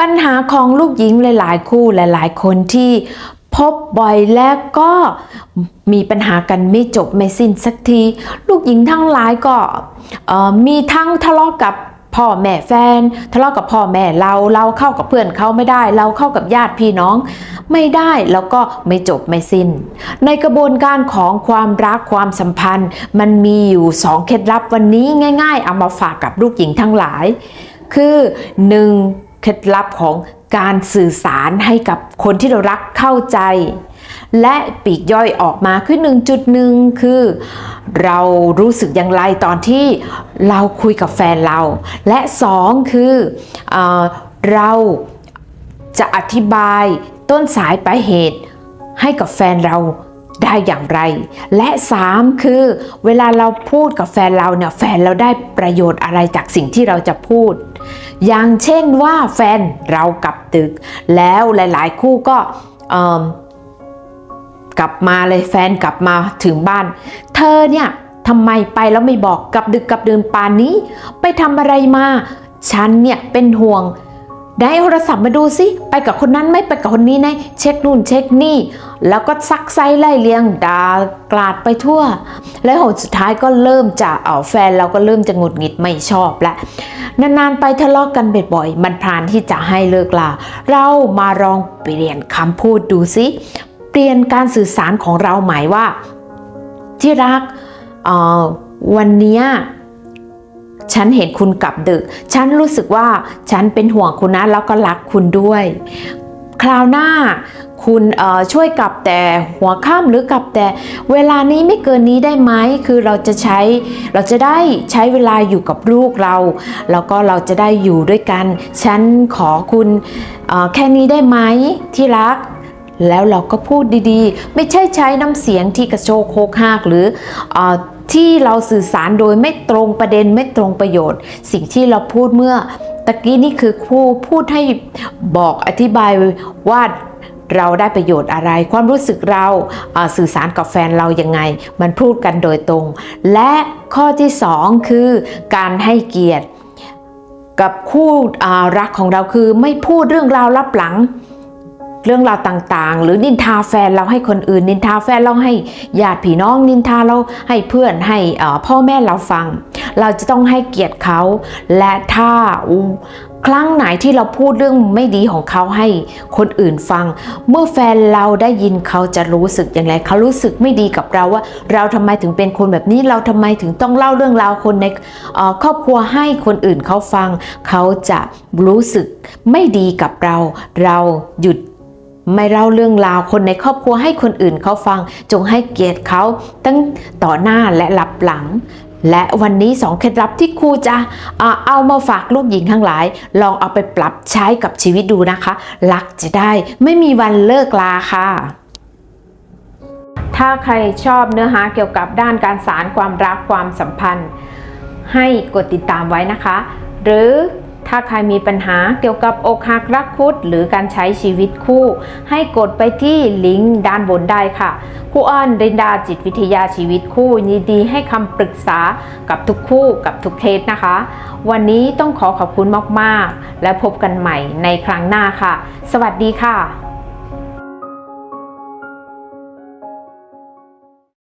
ปัญหาของลูกหญิงหลาย ๆ คู่หลาย ๆ คนที่พบบ่อยและก็มีปัญหากันไม่จบไม่สิ้นสักที ลูกหญิงทั้งหลายก็มีทั้งทะเลาะกับพ่อแม่แฟน ทะเลาะกับพ่อแม่เราเราเข้ากับเพื่อนเขาไม่ได้ เราเข้ากับญาติพี่น้องไม่ได้แล้วก็ไม่จบไม่สิ้น ในกระบวนการของความรักความสัมพันธ์ มันมีอยู่สองเคล็ดลับวันนี้ง่าย ๆ เอามาฝากกับลูกหญิงทั้งหลาย คือหนึ่ง เคล็ดลับของการสื่อสารให้กับคนที่เรารักเข้าใจ และปีกย่อยออกมาคือ1.1 คือ เรารู้สึกอย่างไรตอนที่เราคุยกับแฟนเรา และ 2 คือเออเราจะอธิบายต้นสายปลายเหตุให้กับแฟนเรา ได้อย่างไร และ 3 คือ เวลาเราพูดกับแฟนเราเนี่ยแฟนเราได้ประโยชน์อะไรจากสิ่งที่เราจะพูด อย่างเช่นว่าแฟนเรากลับดึก แล้วหลายๆ คู่ก็กลับมาเลยแฟนกลับมาถึงบ้าน เธอเนี่ยทำไมไปแล้วไม่บอกกลับดึกกลับเดินปานนี้ ไปทำอะไรมา ฉันเนี่ยเป็นห่วง ได้โทรศัพท์มาดูสิ ไปกับคนนั้นไม่ไปกับคนนี้นะเช็คนู่นเช็คนี่ แล้วก็ซักไซไล่เลียงด่ากลาดไปทั่ว แล้วหนสุดท้ายก็เริ่มจะเอาแฟนเราก็เริ่มจะหงุดหงิดไม่ชอบละนานๆไปทะเลาะกกันบ่อยๆมันพรานที่จะให้เลิกลา เรามาลองเปลี่ยนคำพูดดูสิ เปลี่ยนการสื่อสารของเราหมายว่า ที่รักวันนี้ ฉันเห็นคุณกลับดึก ฉันรู้สึกว่าฉันเป็นห่วงคุณนะแล้วก็รักคุณด้วย คราวหน้าคุณช่วยกลับแต่หัวค่ำหรือกลับแต่เวลานี้ไม่เกินนี้ได้ไหมคือเราจะใช้เราจะได้ใช้เวลาอยู่กับลูกเราแล้วก็เราจะได้อยู่ด้วยกัน ฉันขอคุณแค่นี้ได้ไหมที่รัก แล้วเราก็พูดดีๆ ไม่ใช่ใช้น้ำเสียงที่กระโชกโคกหากหรืออ ที่เราสื่อสารโดยไม่ตรงประเด็นไม่ตรงประโยชน์ สิ่งที่เราพูดเมื่อตะกี้นี่คือครูพูดให้บอกอธิบายว่าเราได้ประโยชน์อะไร ความรู้สึกเราสื่อสารกับแฟนเรายังไง มันพูดกันโดยตรง และข้อที่สองคือการให้เกียรติ กับคู่รักของเราคือไม่พูดเรื่องราวลับหลัง เรื่องราวต่างๆ หรือนินทาแฟนเราให้คนอื่น นินทาแฟนเราให้ญาติพี่น้อง นินทาเราให้เพื่อนให้พ่อแม่เราฟัง เราจะต้องให้เกียรติเขา และถ้าครั้งไหนที่เราพูดเรื่องไม่ดีของเขาให้คนอื่นฟัง เมื่อแฟนเราได้ยินเขาจะรู้สึกอย่างไรเขารู้สึกไม่ดีกับเราว่า เราทำไมถึงเป็นคนแบบนี้เราทำไมถึงต้องเล่าเรื่องราวคนในครอบครัวให้คนอื่นเขาฟัง เขาจะรู้สึกไม่ดีกับเรา เราหยุด ไม่เล่าเรื่องราวคนในครอบครัวให้คนอื่นเขาฟัง จงให้เกียรติเขาตั้งต่อหน้าและหลับหลัง และวันนี้สองเคล็ดลับที่ครูจะเอามาฝากลูกหญิงทั้งหลาย ลองเอาไปปรับใช้กับชีวิตดูนะคะ รักจะได้ไม่มีวันเลิกลาค่ะถ้าใครชอบเนื้อหาเกี่ยวกับด้านการสารความรักความสัมพันธ์ ให้กดติดตามไว้นะคะ หรือ ถ้าใครมีปัญหาเกี่ยวกับอกหักรักคุดหรือการใช้ชีวิตคู่ ให้กดไปที่ลิงก์ด้านบนได้ค่ะครูอ้อนรินดาจิตวิทยาชีวิตคู่ยินดีให้คำปรึกษากับทุกคู่กับทุกเคสนะคะ วันนี้ต้องขอขอบคุณมากๆ และพบกันใหม่ในครั้งหน้าค่ะ สวัสดีค่ะ